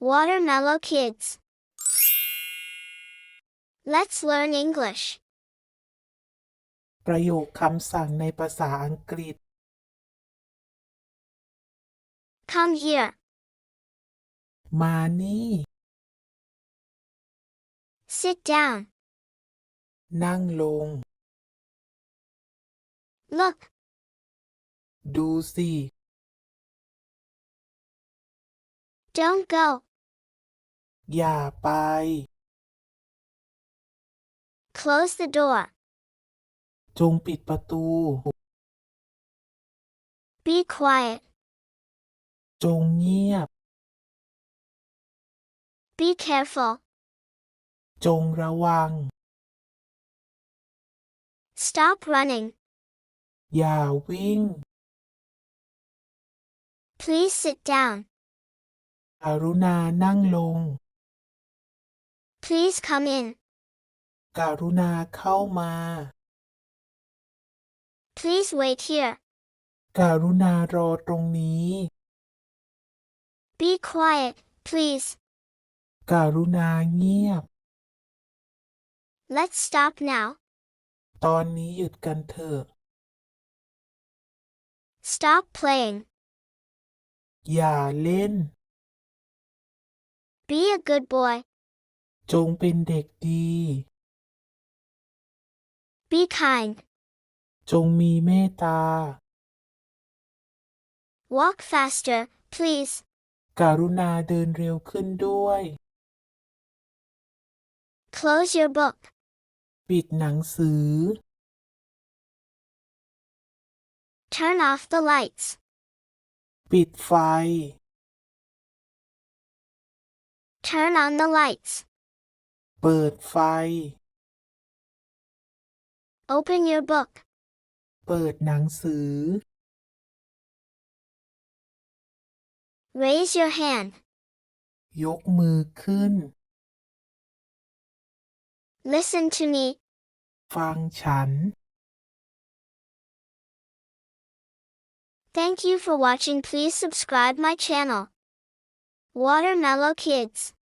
Watermellow Kids. Let's learn English. ประโยคคำสั่งในภาษาอังกฤษ Come here. มานี่ Sit down. นั่งลง Look. ดูสิ Don't go. อย่าไป Close the door. จงปิดประตู Be quiet. จงเงียบ Be careful. จงระวัง Stop running. อย่าวิ่ง Please sit down. กรุณานั่งลง Please come in. กรุณาเข้ามา Please wait here. กรุณารอตรงนี้ Be quiet, please. กรุณาเงียบ Let's stop now. ตอนนี้หยุดกันเถอะ Stop playing. อย่าเล่น Be a good boy. จงเป็นเด็กดี Be kind. จงมีเมตตา Walk faster, please. กรุณาเดินเร็วขึ้นด้วย Close your book. ปิดหนังสือ Turn off the lights. ปิดไฟ Turn on the lights. เปิดไฟ Open your book. เปิดหนังสือ Raise your hand. ยกมือขึ้น Listen to me. ฟังฉัน Thank you for watching. Please subscribe my channel. Watermellow Kids.